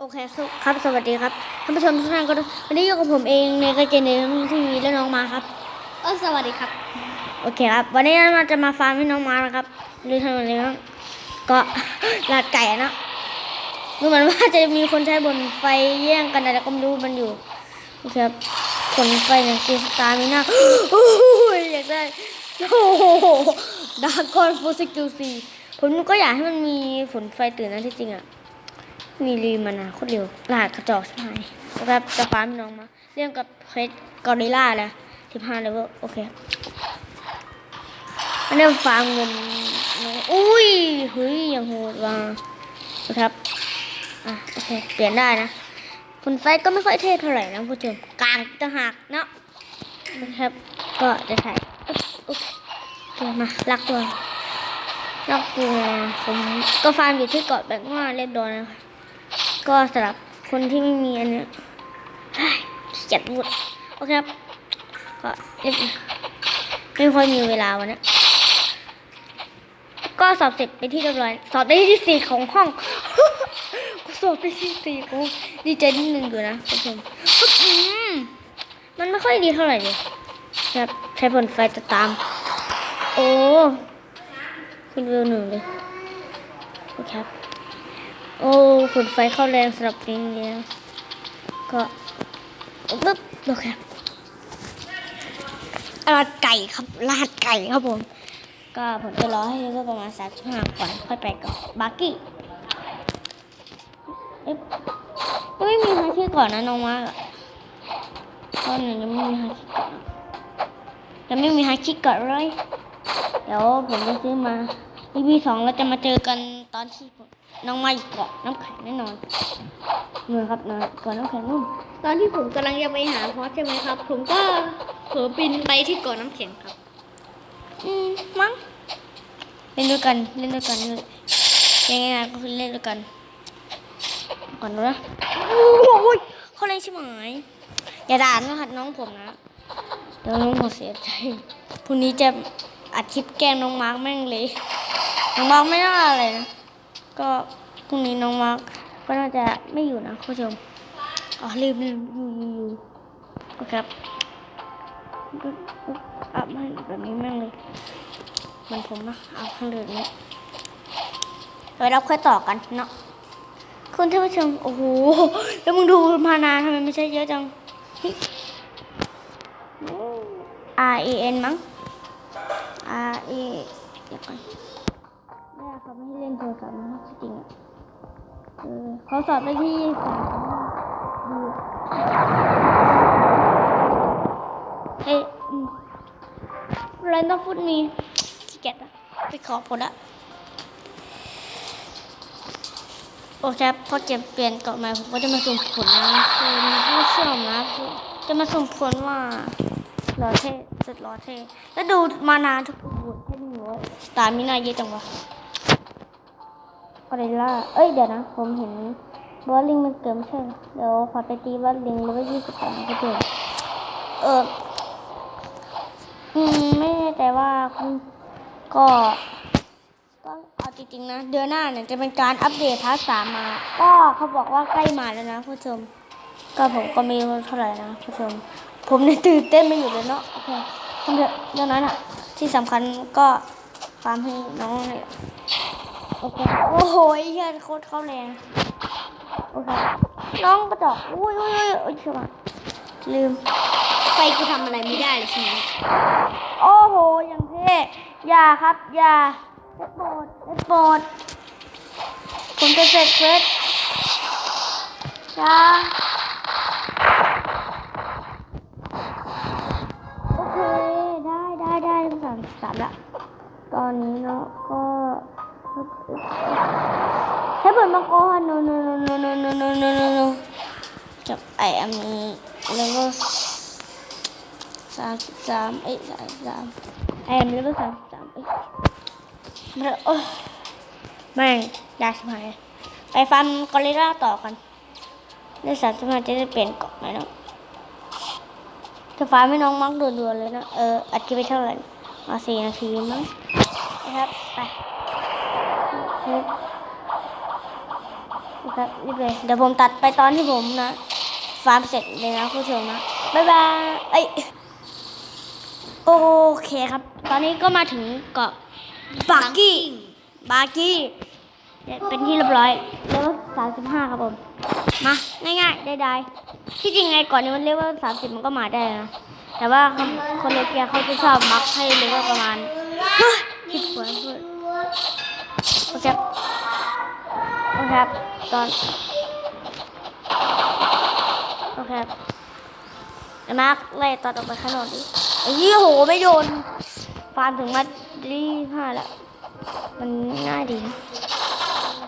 โอเคครับ สวัสดีครับ ท่านผู้ชมทุกท่านก็ด้วยวันนี้อยู่กับผมเองในกระเจนในทีวีและน้องมาครับ เออสวัสดีครับ โอเคครับ วันนี้เราจะมาฟาร์มให้น้องมานะครับดูทำอะไรบ้างก็ลาดไก่อะนะดูเหมือนว่าจะมีคนใช้บนไฟแย่งกันอะไรก็ไม่รู้มันอยู่ โอเคครับผลไฟเนี่ยคือสตาร์มิน่าโอ้ยอยากได้ โอ้โหดากอนโฟสกิลซีผมก็อยากให้มันมีฝนไฟตื่นนะที่จริงอะ มีรีมานาโคตรเร็วหัสกระจอกใช่ไหมครับจะฟาร์มพี่น้องมา เรื่องกับเควสกอริล่าแล้วสิบห้าเลเวลโอเคอันนี้ฟาร์มเงินอุ้ยเฮ้ยยังโหดว่ะนะครับอะโอเคเปลี่ยนได้นะคุณไฟก็ไม่ค่อยเท่เท่าไหร่นะผู้ชมกลางต่างหากเนาะนะครับ ก็จะใส่โอเคมาลักตัวลักตัวผมก็ฟาร์มอยู่ที่เกาะแบงว่าเรียบร้อยนะคะ ก็สำหรับคนที่ไม่มีอันเนี้ยเฮ้ยขี้เกียดโอเคครับ ก็ไม่ค่อยมีเวลาวันนี้ก็สอบเสร็จไปที่เรียบร้อย สอบได้ที่สี่ของห้องก็สอบได้ที่สี่ของดีใจนิดนึงอยู่นะคุณผู้ชมมันไม่ค่อยดีเท่าไหร่เลยครับใช้ผลไฟจะตาม โอ้ขึ้นเวลหนึ่งเลยโอเคครับ โอ้ผลไฟเข้าแรงสำหรับเพลงนี้นะก็ปึ๊บโอเคลาดไก่ครับลาดไก่ครับผม ก็ผมจะรอให้เลเวลประมาณสามสิบห้าก่อนค่อยไปกับบาร์กี้เอ๊ะไม่มีฮาคิก่อนนะน้องมากอะตอนนี้ยังไม่มีฮาคิก่อนยังไม่มีฮาคิก่อนเลยเดี๋ยวผมจะซื้อมา EP สองเราจะมาเจอกันตอนที่ผม น้องมาอยู่เกาะน้ำแข็งแน่นอนนู่นครับนะเกาะน้ำแข็งนู่นตอนที่ผมกำลังจะไปหาพอสใช่ไหมครับ ผมก็เผลอบินไปที่เกาะน้ำแข็งครับ อืมมั้งเล่นด้วยกันเล่นด้วยกันเลยยังไงนะก็คือเล่นด้วยกัน ก่อนนะโอ้ยเขาเล่นใช่ไหมอย่าด่านะหัดน้องผมนะเดี๋ยวน้องผมเสียใจพรุ่งนี้จะอัดคลิปแกล้งน้องมาร์กแม่งเลยน้องมาร์กไม่น่าอะไรนะ ก็พรุ่งนี้น้องมาร์กก็น่าจะไม่อยู่นะคุณผู้ชมอ๋อลืมลืมอยู่อยู่อยู่โอเคครับอัพให้แบบนี้แม่งเลยเหมันผมนะเอาข้างเดินนี้ไว้เราค่อยต่อกันเนาะคุณท่านผู้ชมโอ้โหแล้วมึงดูมานาทำไมไม่ใช่เยอะจัง R E N มั้ง R E เดี๋ยวก่อน เขาไม่ให้เล่นโทรศัพท์นะจริงๆอะเออเขาสอบไปที่สามดูเฮ้ยเรนต้องฟุตมีขี้เกียจอะไปขอผลละโอเคครับพอเก็บเปลี่ยนก่อนมาผมก็จะมาสุ่มผลนะคือผู้เชื่อมนะจะมาสุ่มผลว่ารอเท่สุดรอเท่แล้วดูมานานทุกบุญให้หนูสตาร์มินาเยอะจังวะ กอริลล่าเอ้ยเดี๋ยวนะ ผมเห็นบอลลิงมันเกิดไม่ใช่เดี๋ยวขอไปตีบอลลิงเลเวลยี่สิบสองก็เจอเอออืมไม่แน่ใจว่าคุณก็ก็เอาจริงๆนะ เดือนหน้าเนี่ยจะเป็นการอัปเดตพาร์ทสามมา ก็เขาบอกว่าใกล้มาแล้วนะผู้ชม ก็ผมก็ไม่รู้เท่าไหร่นะผู้ชม ผมเนี่ยตื่นเต้นไม่อยู่เลยเนาะโอเคเถอะเรื่องนั้นอะที่สำคัญก็ฟาร์มให้น้องเลย โอเคโอ้โหไอ้เหี้ยโคตรเข้าแรงโอเคน้องกระจอกอุ้ยอุ้ยอุ้ยอุ้ยเชื่อมาลืมไฟกูทำอะไรไม่ได้เลยใช่ไหมโอ้โหอย่างเท่อย่าครับอย่าได้โปรดได้โปรดผมจะเสร็จเควสอย่าโอเคได้ได้ได้สามสามละตอนนี้เนาะก็ ใช้บทมังกร no no no no no no no no no no จับไออันนี้แล้วก็สามสิบสามเอ้ยสามสิบสามไออันนี้ก็สามสิบสามเอ้ยมาโอ้ยแม่งยากชิบหายไปฟันกอริลล่าต่อกันในสามสิบห้าจะได้เปลี่ยนเกาะไหมเนาะจะฟ้าไม่น้องมักด่วนๆเลยนะ เอออัดคลิปไปเท่าไหร่มาสี่นาทีมั้งนะครับ ไป ครับรีบเลยเดี๋ยวผมตัดไปตอนที่ผมนะ ฟาร์มเสร็จเลยนะคุณผู้ชมนะบ๊ายบายเอ้ยโอเคครับ ตอนนี้ก็มาถึงเกาะบากี้บากี้เป็นที่เรียบร้อยเลเวลสามสิบห้าครับผม มา ง่ายๆ ได้ๆ ที่จริงไงก่อนนี้มันเลเวลสามสิบมันก็มาได้นะ แต่ว่าคนเลเกียเขาจะชอบมักให้เลเวลประมาณคิดหัวพูดโอ ครับโอเคครับตอนโอเคครับไอ้มาร์คไล่ตอนออกไปข้างนอกดิไอ้ยี่โหไม่โดนฟาร์มถึงมาดีห้าแล้วมันง่ายดีนะ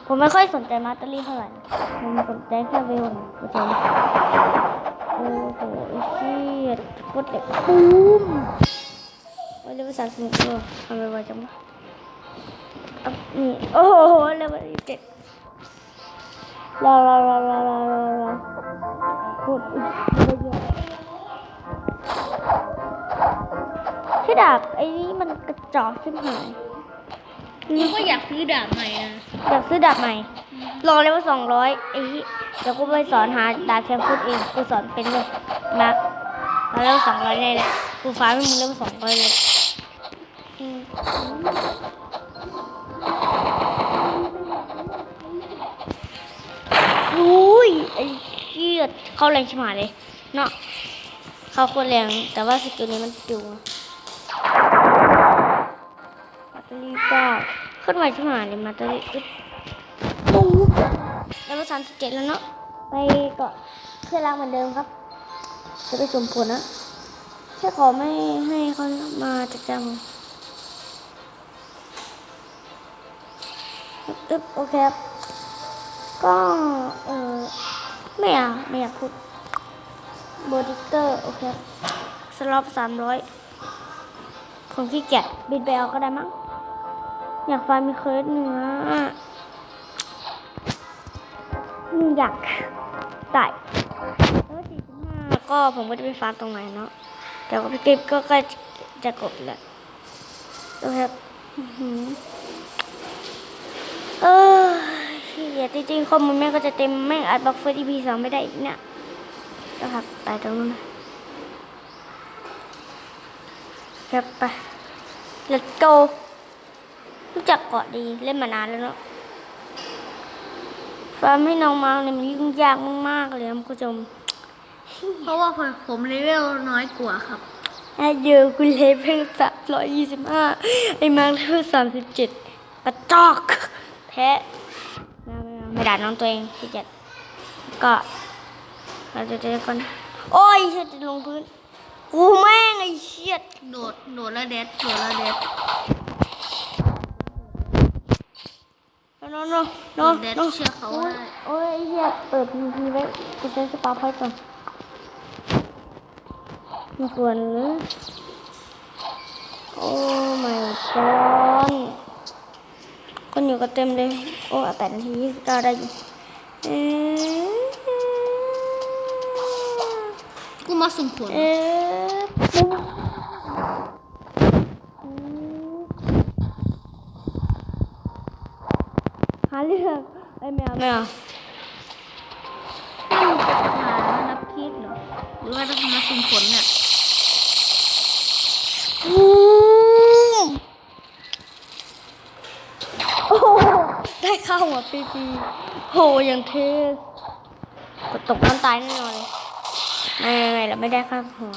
ผมไม่ค่อยสนใจมาสเตอรี่เท่าไหร่ผมสนใจแค่เวลนะคุณผู้ชมโอ้โหไอ้เชี่ยกดเด็กปุ้มโอ้ยเลเวลสามสิบโลทำไมไวจังวะ อะนี่โอ้โหเลเวลเจ็ดรอรอรอรอรอรอรอพูดอีกเยอะที่ดาบไอ้นี่มันกระจอกขึ้นหายนี่ก็อยากซื้อดาบใหม่นะอยากซื้อดาบใหม่ รอเลยว่าสองร้อยไอ้ที่เดี๋ยวกูไปสอนหาดาบแชมพูดเองกูสอนเป็นเลยมามาแล้วสองร้อยได้แหละกูฟ้าไม่มึงเร็วสองร้อยเลย ยไอ้เชี่ยเข้าแรงชิบหายเลยเนาะเข้าโคตรแรงแต่ว่าสกิลนี้มันจูมาตอรี่เก้าขึ้นมาชิบหายเลยมาตอรี่อึ๊ดปุ๊บแล้วสามสิบเจ็ดแล้วเนาะไปเกาะเครื่องรางเหมือนเดิมครับ จะไปสมผลนะแค่ขอไม่ให้เขามาจัดการผมอึ๊บโอเคครับก็เออ ไม่อยากไม่อยากพูดโบดิเตอร์โอเคสล็อปสามร้อยผมขี้เกียจบินไปเอาก็ได้มั้งอยากฟังมีเคิร์ดเนื้ออยากได้แล้วสี่สิบห้าก็ผมก็จะไปฟาร์มตรงไหนเนาะแต่ก็พี่กิ๊บก็ใกล้จะกดแหละโอเคครับอื้อ หือเออเฮียจริงๆข้อมูลแม่งก็จะเต็มแม่งอัดบล็อกเฟอร์ดีพีสองไม่ได้อีกเนี่ยนะครับไปตรงนู้นนะครับไป let's go รู้จักเกาะดีเล่นมานานแล้วเนาะฟาร์มให้น้องมาเนี่ยมันยุ่งยากมากๆเลยครับคุณผู้ชมเพราะว่าผมผมเลเวลน้อยกว่าครับแอดเยอะคุณเลเวลสามร้อยยี่สิบห้าไอ้มาร์คเลเวลสามสิบเจ็ดกระจอกแพ้ ไม่เอาไม่เอาไม่ด่าน้องตัวเองที่เจ็ดก็เราจะเจอกันโอ้ยเชี่ยจะลงพื้นกูแม่งไอ้เชี่ยโดดโดดแล้วเด็ดโดดแล้วเด็ดโน้โน้โดโน้ดเด็ดโน้เชื่อเขาได้โอ้ยไอ้เหี้ยเปิดพีพีไว้กูใช้สปาร์พอยต์ก่อนมีส่วนหรือโอ้ my god คนอยู่กันเต็มเลย โอ้แปดนาทียี่สิบเก้าได้อยู่เอ๊ะกูมาสุ่มผลเอ๊ะปุ๊บหาเรื่องไอ้ยแมวแมวหานับคิดเหรอหรือว่าต้องมาสุ่มผลเนี่ย ปีปีโหอย่างเท่กดตกน้ำตายแน่นอนเลยไม่ไม่ไม่เราไม่ได้ข้าวหัว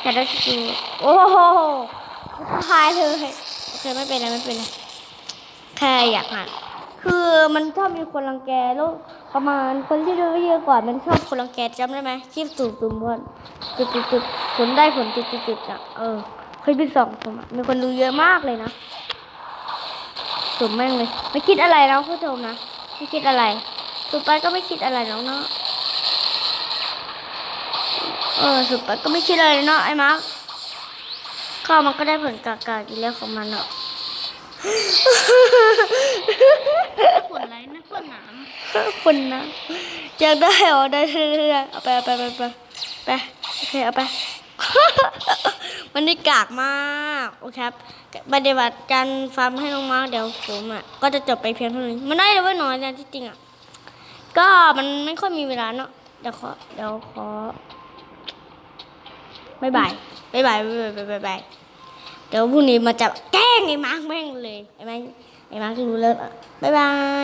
แต่ได้สกิลโอ้โหตายเลยโอเคไม่เป็นไรไม่เป็นไรแค่อยากหัดคือมันชอบมีคนรังแกแล้วประมาณคนที่ดูเยอะกว่ามันชอบคนรังแกจำได้ไหมคลิปสูงสูงพอนจุดจุดจุดผลได้ผลจุดจุดจุดอะเออเคยไปสองผมมีคนดูเยอะมากเลยนะ สุ่มแม่งเลย ไม่คิดอะไรนะผู้ชมนะ ไม่คิดอะไร สุดไปก็ไม่คิดอะไรหรอกเนาะ เออ สุดไปก็ไม่คิดอะไรเนาะไอ้มาร์คก็มันก็ได้ผลกากาอยู่แล้วของมันเนาะผลอะไรนะผลหนามคนนะอยากได้เหรอได้ได้ได้ได้เอาไปเอาไปไปไปไปโอเคเอาไป มันได้กากมากโอเคครับปฏิบัติการฟาร์มให้น้องมาเดี๋ยวผมอะก็จะจบไปเพียงเท่านี้มันได้เลยว่าน้อยนะที่จริงอะก็มันไม่ค่อยมีเวลาเนาะเดี๋ยวขอเดี๋ยวขอบายบายบายบายบายบายบายเดี๋ยวพรุ่งนี้มาจับแกล้งไอ้มาร์กแม่งเลยไอ้แม่กไอ้มาร์กรู้แล้วบายบาย